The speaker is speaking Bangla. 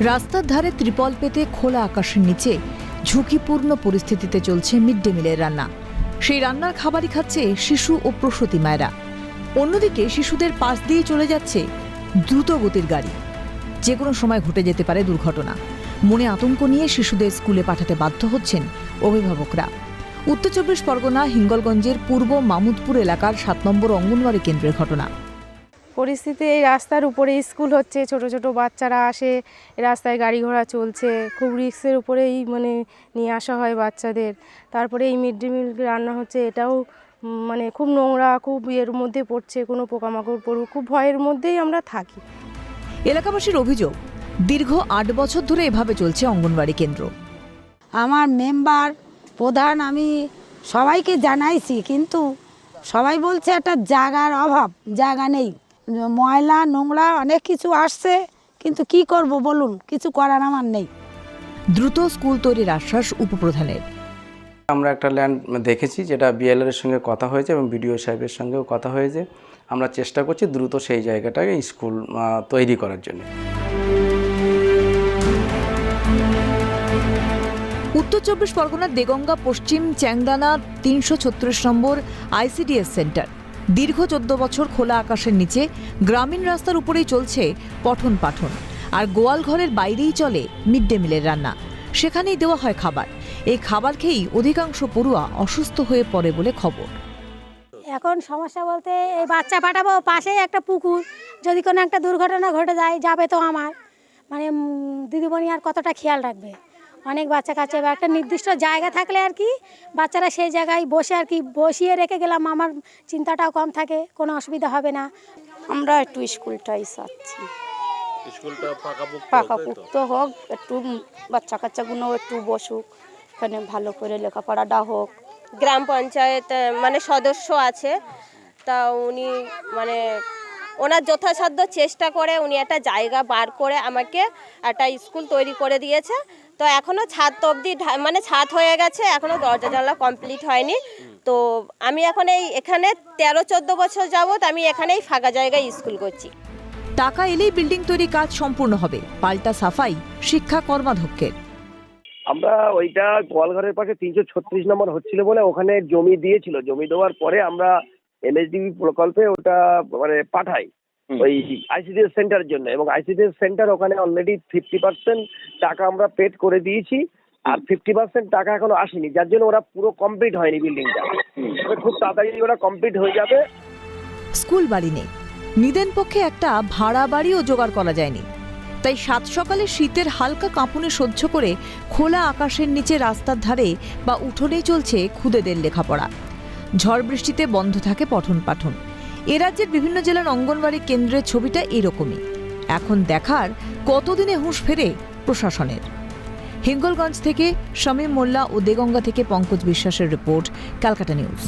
রাস্তার ধারে ত্রিপল পেতে খোলা আকাশের নিচে ঝুঁকিপূর্ণ পরিস্থিতিতে চলছে মিড ডে মিলের রান্না। সেই রান্নার খাবারই খাচ্ছে শিশু ও প্রসূতি মায়েরা। অন্যদিকে শিশুদের পাশ দিয়ে চলে যাচ্ছে দ্রুত গতির গাড়ি। যে কোনো সময় ঘটে যেতে পারে দুর্ঘটনা। মনে আতঙ্ক নিয়ে শিশুদের স্কুলে পাঠাতে বাধ্য হচ্ছেন অভিভাবকরা। উত্তর চব্বিশ পরগনা, হিঙ্গলগঞ্জের পূর্ব মামুদপুর এলাকার সাত নম্বর অঙ্গনওয়াড়ি কেন্দ্রের ঘটনা। পরিস্থিতি এই রাস্তার উপরে স্কুল হচ্ছে ছোট ছোট বাচ্চারা আসে রাস্তায় গাড়ি ঘোড়া চলছে খুব রিক্সের উপরেই মানে নিয়ে আসা হয় বাচ্চাদের। তারপরে এই মিড ডে মিল রান্না হচ্ছে এটাও মানে খুব নোংরা খুব এর মধ্যে পড়ছে কোনো পোকামাকড় পড়ুক খুব ভয়ের মধ্যেই আমরা থাকি। এলাকাবাসীর অভিযোগ দীর্ঘ আট বছর ধরে এভাবে চলছে অঙ্গনবাড়ি কেন্দ্র। আমার মেম্বার প্রধান আমি সবাইকে জানাইছি কিন্তু সবাই বলছে একটা জায়গার অভাব জায়গা নেই। ময়লা নোংরা অনেক কিছু আসছে কিন্তু কি করব বলুন? কিছু করার আমার নেই। দ্রুত স্কুল তৈরির আশ্বাস উপপ্রধানের। আমরা একটা ল্যান্ড দেখেছি যেটা বিএলআর এর সঙ্গে কথা হয়েছে এবং বিডিও সাহেবের সঙ্গেও কথা হয়েছে। আমরা চেষ্টা করছি দ্রুত সেই জায়গাটাকে স্কুল তৈরি করার জন্য। উত্তর চব্বিশ পরগনার দেগঙ্গা পশ্চিম চ্যাংদানা তিনশো ছত্রিশ নম্বর আইসিডিএস সেন্টার দীর্ঘ চোদ্দ বছর খোলা আকাশের নিচে গ্রামীণ রাস্তার উপরেই চলছে পঠন পাঠন। আর গোয়াল ঘরের বাইরেই চলে মিড ডে মিলের রান্না। সেখানেই দেওয়া হয় খাবার। এই খাবার খেয়েই অধিকাংশ পড়ুয়া অসুস্থ হয়ে পড়ে বলে খবর। এখন সমস্যা বলতে এই বাচ্চা পাঠাবো পাশেই একটা পুকুর। যদি কোনো একটা দুর্ঘটনা ঘটে যায়, যাবে তো আমার। মানে দিদিমণি আর কতটা খেয়াল রাখবে? অনেক বাচ্চা কাছে এবার একটা নির্দিষ্ট জায়গা থাকলে আর কি বাচ্চারা সেই জায়গায় বসে আর কি বসিয়ে রেখে গেলাম। আমার চিন্তাটাও কম থাকে কোনো অসুবিধা হবে না। আমরা একটু স্কুলটাই চাচ্ছি। পাকাপুক্ত হোক একটু বাচ্চা কাচ্চাগুলো একটু বসুক এখানে ভালো করে লেখাপড়াটা হোক। গ্রাম পঞ্চায়েত মানে সদস্য আছে তা উনি মানে ওনার যথাসাধ্য চেষ্টা করে উনি একটা জায়গা বার করে আমাকে একটা স্কুল তৈরি করে দিয়েছে। তো এখনও ছাদ অবধি মানে ছাদ হয়ে গেছে এখনও দরজা জানলা কমপ্লিট হয়নি। তো আমি এখন এই এখানে তেরো চোদ্দ বছর যাবত আমি এখানেই ফাঁকা জায়গায় স্কুল করছি। টাকা এলেই বিল্ডিং তৈরি কাজ সম্পূর্ণ হবে পাল্টা সাফাই শিক্ষা কর্মাধ্যক্ষের। আমরা ওইটা গোয়ালঘরের পাশে তিনশো ছত্রিশ নম্বর হচ্ছিল বলে ওখানে জমি দিয়েছিল। জমি দেওয়ার পরে আমরা এমএসডিবি প্রকল্পে ওটা মানে পাঠাই ওই আইসিডিএস সেন্টারের জন্য। এবং আইসিডিএস সেন্টার ওখানে অলরেডি ফিফটি পার্সেন্ট টাকা আমরা পেড করে দিয়েছি আর ফিফটি পার্সেন্ট টাকা এখনও আসেনি। যার জন্য ওরা পুরো কমপ্লিট হয়নি বিল্ডিংটা তবে খুব তাড়াতাড়ি ওরা কমপ্লিট হয়ে যাবে। স্কুল বাড়ি নেই। নিদেন পক্ষে একটা ভাড়া বাড়িও জোগাড় করা যায়নি। তাই সাত সকালে শীতের হালকা কাঁপুনে সহ্য করে খোলা আকাশের নিচে রাস্তার ধারে বা উঠোনেই চলছে খুদেদের লেখাপড়া। ঝড় বৃষ্টিতে বন্ধ থাকে পঠন পাঠন। এ রাজ্যের বিভিন্ন জেলার অঙ্গনবাড়ি কেন্দ্রের ছবিটা এরকমই। এখন দেখার কতদিনে হুঁশ ফেরে প্রশাসনের। হিঙ্গলগঞ্জ থেকে শামীম মোল্লা ও দেগঙ্গা থেকে পঙ্কজ বিশ্বাসের রিপোর্ট, ক্যালকাটা নিউজ।